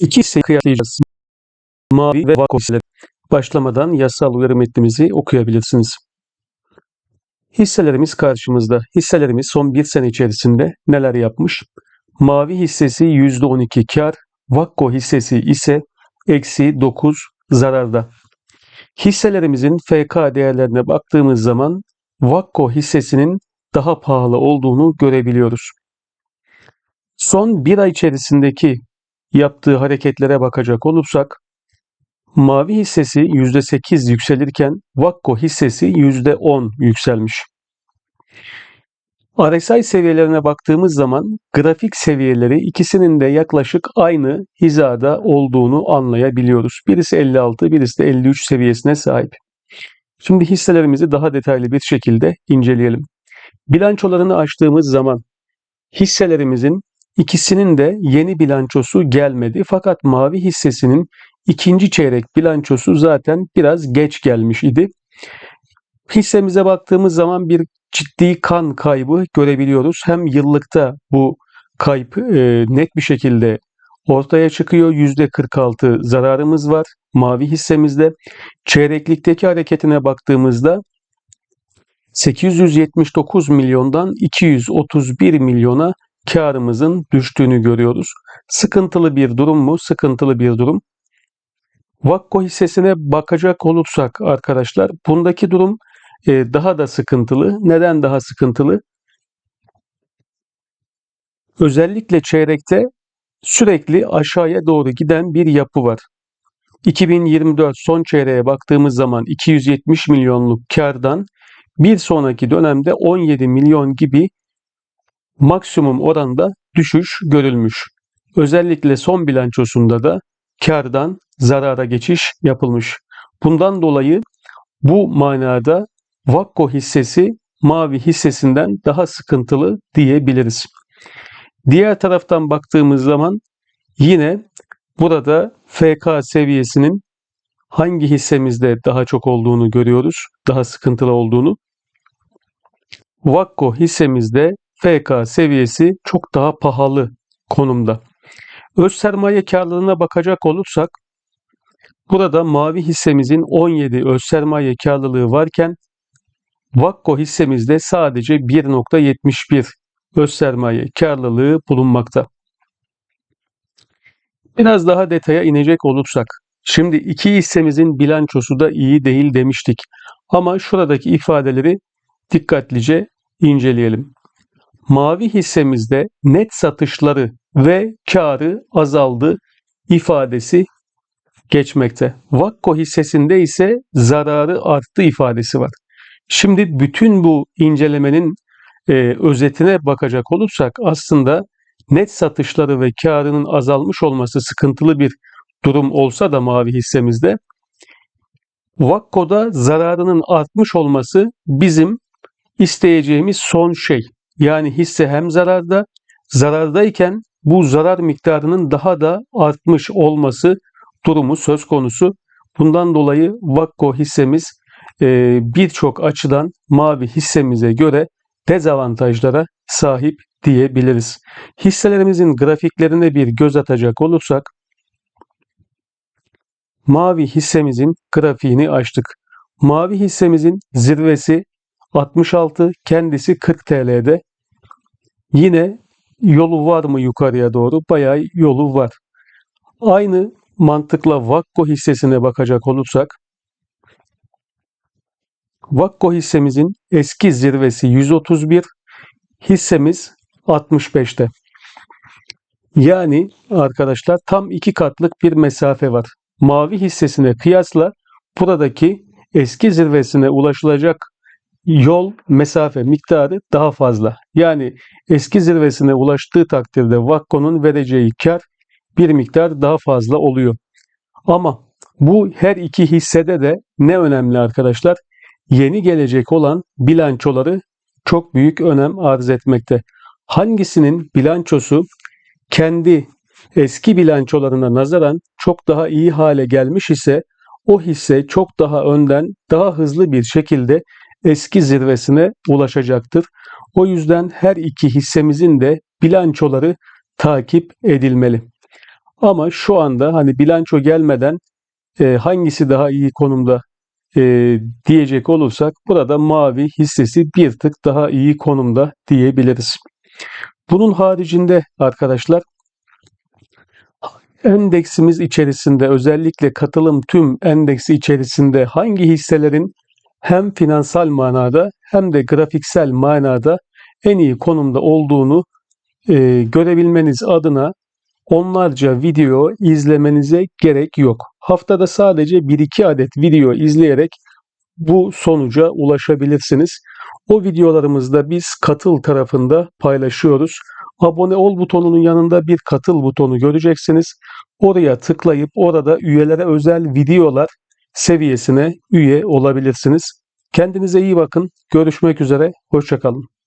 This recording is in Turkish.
İki hisseyi kıyaslayacağız. Mavi ve hisseleri. Başlamadan yasal uyarı metnimizi okuyabilirsiniz. Hisselerimiz karşımızda. Hisselerimiz son bir sene içerisinde neler yapmış? Mavi hissesi %12 kar, Vakko hissesi ise eksi 9 zararda. Hisselerimizin FK değerlerine baktığımız zaman Vakko hissesinin daha pahalı olduğunu görebiliyoruz. Son bir ay içerisindeki yaptığı hareketlere bakacak olursak mavi hissesi %8 yükselirken Vakko hissesi %10 yükselmiş. RSI seviyelerine baktığımız zaman grafik seviyeleri ikisinin de yaklaşık aynı hizada olduğunu anlayabiliyoruz. Birisi 56, birisi de 53 seviyesine sahip. Şimdi hisselerimizi daha detaylı bir şekilde inceleyelim. Bilançolarını açtığımız zaman hisselerimizin ikisinin de yeni bilançosu gelmedi. Fakat mavi hissesinin ikinci çeyrek bilançosu zaten biraz geç gelmiş idi. Hissemize baktığımız zaman bir ciddi kan kaybı görebiliyoruz. Hem yıllıkta bu kayıp e, net bir şekilde ortaya çıkıyor. %46 zararımız var mavi hissemizde. Çeyreklikteki hareketine baktığımızda 879 milyondan 231 milyona karımızın düştüğünü görüyoruz. Sıkıntılı bir durum mu? Sıkıntılı bir durum. Vakko hissesine bakacak olursak arkadaşlar bundaki durum e, daha da sıkıntılı. Neden daha sıkıntılı? Özellikle çeyrekte sürekli aşağıya doğru giden bir yapı var. 2024 son çeyreğe baktığımız zaman 270 milyonluk kardan bir sonraki dönemde 17 milyon gibi maksimum oranda düşüş görülmüş. Özellikle son bilançosunda da kardan zarara geçiş yapılmış. Bundan dolayı bu manada Vakko hissesi mavi hissesinden daha sıkıntılı diyebiliriz. Diğer taraftan baktığımız zaman yine burada FK seviyesinin hangi hissemizde daha çok olduğunu görüyoruz. Daha sıkıntılı olduğunu. Vakko hissemizde FK seviyesi çok daha pahalı konumda. Öz sermaye karlılığına bakacak olursak burada mavi hissemizin 17 öz sermaye karlılığı varken Vakko hissemizde sadece 1.71 öz sermaye karlılığı bulunmakta. Biraz daha detaya inecek olursak, şimdi iki hissemizin bilançosu da iyi değil demiştik. Ama şuradaki ifadeleri dikkatlice inceleyelim. Mavi hissemizde net satışları ve karı azaldı ifadesi geçmekte. Vakko hissesinde ise zararı arttı ifadesi var. Şimdi bütün bu incelemenin e, özetine bakacak olursak aslında net satışları ve karının azalmış olması sıkıntılı bir durum olsa da mavi hissemizde Vakko'da zararının artmış olması bizim isteyeceğimiz son şey. Yani hisse hem zararda, zarardayken bu zarar miktarının daha da artmış olması durumu söz konusu. Bundan dolayı Vakko hissemiz e, birçok açıdan mavi hissemize göre dezavantajlara sahip diyebiliriz. Hisselerimizin grafiklerine bir göz atacak olursak mavi hissemizin grafiğini açtık. Mavi hissemizin zirvesi 66, kendisi 40 TL'de. Yine yolu var mı yukarıya doğru? Bayağı yolu var. Aynı mantıkla Vakko hissesine bakacak olursak Vakko hissemizin eski zirvesi 131, hissemiz 65'te. Yani arkadaşlar tam iki katlık bir mesafe var. Mavi hissesine kıyasla buradaki eski zirvesine ulaşılacak yol mesafe miktarı daha fazla. Yani eski zirvesine ulaştığı takdirde Vakko'nun vereceği kar bir miktar daha fazla oluyor. Ama bu her iki hissede de ne önemli arkadaşlar? Yeni gelecek olan bilançoları çok büyük önem arz etmekte. Hangisinin bilançosu kendi eski bilançolarına nazaran çok daha iyi hale gelmiş ise o hisse çok daha önden, daha hızlı bir şekilde eski zirvesine ulaşacaktır. O yüzden her iki hissemizin de bilançoları takip edilmeli. Ama şu anda hani bilanço gelmeden e, hangisi daha iyi konumda e, diyecek olursak burada mavi hissesi bir tık daha iyi konumda diyebiliriz. Bunun haricinde arkadaşlar endeksimiz içerisinde özellikle katılım tüm endeksi içerisinde hangi hisselerin hem finansal manada hem de grafiksel manada en iyi konumda olduğunu e, görebilmeniz adına onlarca video izlemenize gerek yok. Haftada sadece 1-2 adet video izleyerek bu sonuca ulaşabilirsiniz. O videolarımızda biz katıl tarafında paylaşıyoruz. Abone ol butonunun yanında bir katıl butonu göreceksiniz. Oraya tıklayıp orada üyelere özel videolar seviyesine üye olabilirsiniz. Kendinize iyi bakın. Görüşmek üzere. Hoşçakalın.